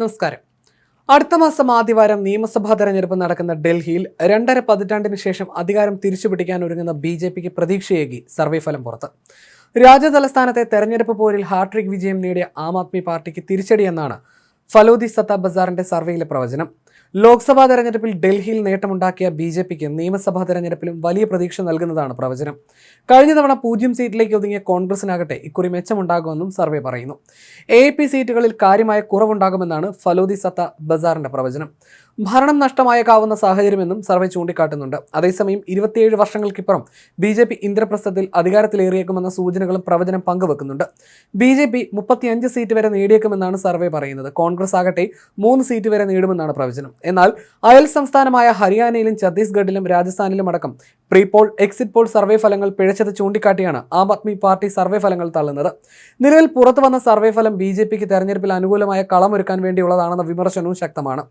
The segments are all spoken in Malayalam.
നമസ്കാരം. അടുത്ത മാസം ആദ്യവാരം നിയമസഭാ തെരഞ്ഞെടുപ്പ് നടക്കുന്ന ഡൽഹിയിൽ രണ്ടര പതിറ്റാണ്ടിന് ശേഷം അധികാരം തിരിച്ചുപിടിക്കാൻ ഒരുങ്ങുന്ന ബി ജെ പിക്ക് പ്രതീക്ഷയേകി സർവേ ഫലം പുറത്ത്. രാജ്യതലസ്ഥാനത്തെ തെരഞ്ഞെടുപ്പ് പോരിൽ ഹാട്രിക് വിജയം നേടിയ ആം ആദ്മി പാർട്ടിക്ക് തിരിച്ചടിയെന്നാണ് ഫലോദി സത്ത ബസാറിന്റെ സർവേയിലെ പ്രവചനം. ലോക്സഭാ തെരഞ്ഞെടുപ്പിൽ ഡൽഹിയിൽ നേട്ടമുണ്ടാക്കിയ ബി ജെ പിക്ക് നിയമസഭാ തെരഞ്ഞെടുപ്പിലും വലിയ പ്രതീക്ഷ നൽകുന്നതാണ് പ്രവചനം. കഴിഞ്ഞ തവണ പൂജ്യം സീറ്റിലേക്ക് ഒതുങ്ങിയ കോൺഗ്രസിനാകട്ടെ ഇക്കുറി മെച്ചമുണ്ടാകുമെന്നും സർവേ പറയുന്നു. എ സീറ്റുകളിൽ കാര്യമായ കുറവുണ്ടാകുമെന്നാണ് ഫലോദി സത്ത ബസാറിന്റെ പ്രവചനം. ഭരണം നഷ്ടമായേക്കാവുന്ന സാഹചര്യമെന്നും സർവേ ചൂണ്ടിക്കാട്ടുന്നുണ്ട്. അതേസമയം ഇരുപത്തിയേഴ് വർഷങ്ങൾക്കിപ്പുറം ബി ജെ പി ഇന്ദ്രപ്രസ്ഥത്തിൽ അധികാരത്തിലേറിയേക്കുമെന്ന സൂചനകളും പ്രവചനം പങ്കുവെക്കുന്നുണ്ട്. ബി ജെ പി മുപ്പത്തിയഞ്ച് സീറ്റ് വരെ നേടിയേക്കുമെന്നാണ് സർവേ പറയുന്നത്. കോൺഗ്രസ് ആകട്ടെ മൂന്ന് സീറ്റ് വരെ നേടുമെന്നാണ് പ്രവചനം. എന്നാൽ അയൽ സംസ്ഥാനമായ ഹരിയാനയിലും ഛത്തീസ്ഗഡിലും രാജസ്ഥാനിലും അടക്കം pre poll exit poll survey ഫലങ്ങൾ പിഴച്ചത് ചൂണ്ടിക്കാട്ടിയാണ് ആം ആദ്മി പാർട്ടി സർവേ ഫലങ്ങൾ തള്ളുന്നത്. നിലവിൽ പുറത്തു വന്ന സർവേ ഫലം ബി ജെ പിക്ക് തെരഞ്ഞെടുപ്പിൽ അനുകൂലമായ കളമൊരുക്കാൻ വേണ്ടിയുള്ളതാണെന്ന വിമർശനവും ശക്തമാണ്.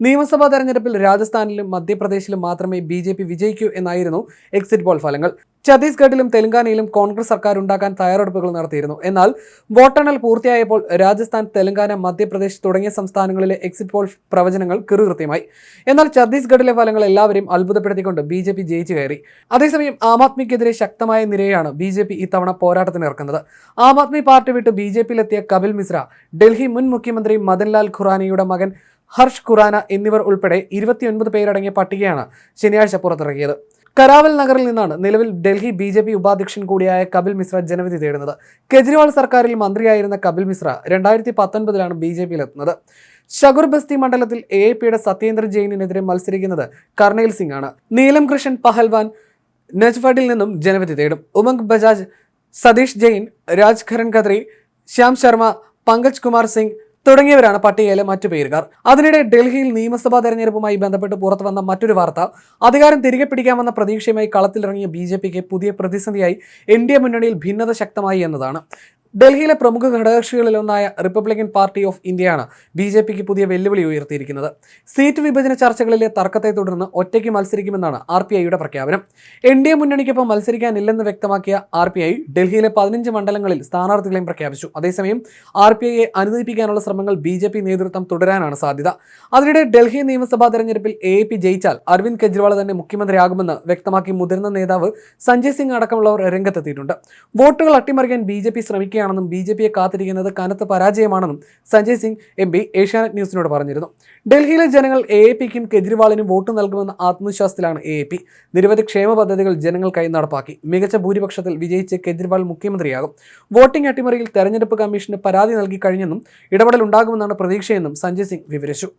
നിയമസഭാ തെരഞ്ഞെടുപ്പിൽ രാജസ്ഥാനിലും മധ്യപ്രദേശിലും മാത്രമേ ബി ജെ പി വിജയിക്കൂ എന്നായിരുന്നു എക്സിറ്റ് പോൾ ഫലങ്ങൾ. ഛത്തീസ്ഗഡിലും തെലങ്കാനയിലും കോൺഗ്രസ് സർക്കാർ ഉണ്ടാക്കാൻ തയ്യാറെടുപ്പുകൾ നടത്തിയിരുന്നു. എന്നാൽ വോട്ടെണ്ണൽ പൂർത്തിയായപ്പോൾ രാജസ്ഥാൻ തെലങ്കാന മധ്യപ്രദേശ് തുടങ്ങിയ സംസ്ഥാനങ്ങളിലെ എക്സിറ്റ് പോൾ പ്രവചനങ്ങൾ കൃത്യമായി എന്നാൽ ഛത്തീസ്ഗഡിലെ ഫലങ്ങൾ എല്ലാവരെയും അത്ഭുതപ്പെടുത്തിക്കൊണ്ട് ബി ജെ പി ജയിച്ചു കയറി. അതേസമയം ആം ആദ്മിക്കെതിരെ ശക്തമായ നിരയാണ് ബി ജെ പി ഇത്തവണ പോരാട്ടത്തിന് ഇറക്കുന്നത്. ആം ആദ്മി പാർട്ടി വിട്ട് ബി ജെ പിയിലെത്തിയ കപിൽ മിശ്ര ഡൽഹി മുൻ മുഖ്യമന്ത്രി മദൻലാൽ ഖുറാനയുടെ മകൻ ഹർഷ് ഖുറാന എന്നിവർ ഉൾപ്പെടെ ഇരുപത്തിയൊൻപത് പേരടങ്ങിയ പട്ടികയാണ് ശനിയാഴ്ച പുറത്തിറക്കിയത്. കരാവൽ നഗറിൽ നിന്നാണ് നിലവിൽ ഡൽഹി ബി ജെ പി ഉപാധ്യക്ഷൻ കൂടിയായ കപിൽ മിശ്ര ജനവിധി തേടുന്നത്. കെജ്രിവാൾ സർക്കാരിൽ മന്ത്രിയായിരുന്ന കപിൽ മിശ്ര രണ്ടായിരത്തി പത്തൊൻപതിലാണ് ബി ജെ പിയിലെത്തുന്നത് ഷഗുർ ബസ്തി മണ്ഡലത്തിൽ എ പിയുടെ സത്യേന്ദ്ര ജെയിനിനെതിരെ മത്സരിക്കുന്നത് കർണയിൽ സിംഗ് ആണ്. നീലം കൃഷ്ണൻ പഹൽവാൻ നജ്ഫഡിൽ നിന്നും ജനവിധി തേടും. ഉമംഗ് ബജാജ് സതീഷ് ജെയിൻ രാജ് ഖരൻ ഖത്രി ശ്യാം ശർമ്മ പങ്കജ് കുമാർ സിംഗ് തുടങ്ങിയവരാണ് പട്ടികയിലെ മറ്റു പേരുകാർ. അതിനിടെ ഡൽഹിയിൽ നിയമസഭാ തെരഞ്ഞെടുപ്പുമായി ബന്ധപ്പെട്ട് പുറത്തു വന്ന മറ്റൊരു വാർത്ത. അധികാരം തിരികെ പിടിക്കാമെന്ന പ്രതീക്ഷയുമായി കളത്തിലിറങ്ങിയ ബി ജെ പിക്ക് പുതിയ പ്രതിസന്ധിയായി എൻ ഡി എ മുന്നണിയിൽ ഭിന്നത ശക്തമായി എന്നതാണ്. ഡൽഹിയിലെ പ്രമുഖ ഘടകകക്ഷികളിലൊന്നായ റിപ്പബ്ലിക്കൻ പാർട്ടി ഓഫ് ഇന്ത്യയാണ് ബി ജെ പിക്ക് പുതിയ വെല്ലുവിളി ഉയർത്തിയിരിക്കുന്നത്. സീറ്റ് വിഭജന ചർച്ചകളിലെ തർക്കത്തെ തുടർന്ന് ഒറ്റയ്ക്ക് മത്സരിക്കുമെന്നാണ് ആർ പി ഐയുടെ പ്രഖ്യാപനം. എൻ ഡി എ മുന്നണിക്കൊപ്പം മത്സരിക്കാനില്ലെന്ന് വ്യക്തമാക്കിയ ആർ പി ഐ ഡൽഹിയിലെ പതിനഞ്ച് മണ്ഡലങ്ങളിൽ സ്ഥാനാർത്ഥികളെയും പ്രഖ്യാപിച്ചു. അതേസമയം ആർ പി ഐയെ അനുനയിപ്പിക്കാനുള്ള ശ്രമങ്ങൾ ബി ജെ പി നേതൃത്വം തുടരാനാണ് സാധ്യത. അതിനിടെ ഡൽഹി നിയമസഭാ തെരഞ്ഞെടുപ്പിൽ എ പി ജയിച്ചാൽ അരവിന്ദ് കെജ്രിവാൾ തന്നെ മുഖ്യമന്ത്രിയാകുമെന്ന് വ്യക്തമാക്കി മുതിർന്ന നേതാവ് സഞ്ജയ് സിംഗ് അടക്കമുള്ളവർ രംഗത്തെത്തിയിട്ടുണ്ട്. വോട്ടുകൾ അട്ടിമറിക്കാൻ ബി ജെ പി ശ്രമിക്കുകയാണെന്നും ബി ജെ പിയെ കാത്തിരിക്കുന്നത് കനത്ത പരാജയമാണെന്നും Sanjay Singh M P Asianet ന്യൂസിനോട് പറഞ്ഞിരുന്നു. ഡൽഹിയിലെ ജനങ്ങൾ എ എ പിക്കും കെജ്രിവാളിനും വോട്ട് നൽകുമെന്ന ആത്മവിശ്വാസത്തിലാണ് എ എ പി. നിരവധി ക്ഷേമ പദ്ധതികൾ ജനങ്ങൾക്കായി നടപ്പാക്കി. മികച്ച ഭൂരിപക്ഷത്തിൽ വിജയിച്ച് കെജ്രിവാൾ മുഖ്യമന്ത്രിയാകും. വോട്ടിംഗ് അട്ടിമറിയിൽ തെരഞ്ഞെടുപ്പ് കമ്മീഷന് പരാതി നൽകി കഴിഞ്ഞെന്നും ഇടപെടൽ ഉണ്ടാകുമെന്നാണ് പ്രതീക്ഷയെന്നും സഞ്ജയ് സിംഗ് വിവരിച്ചു.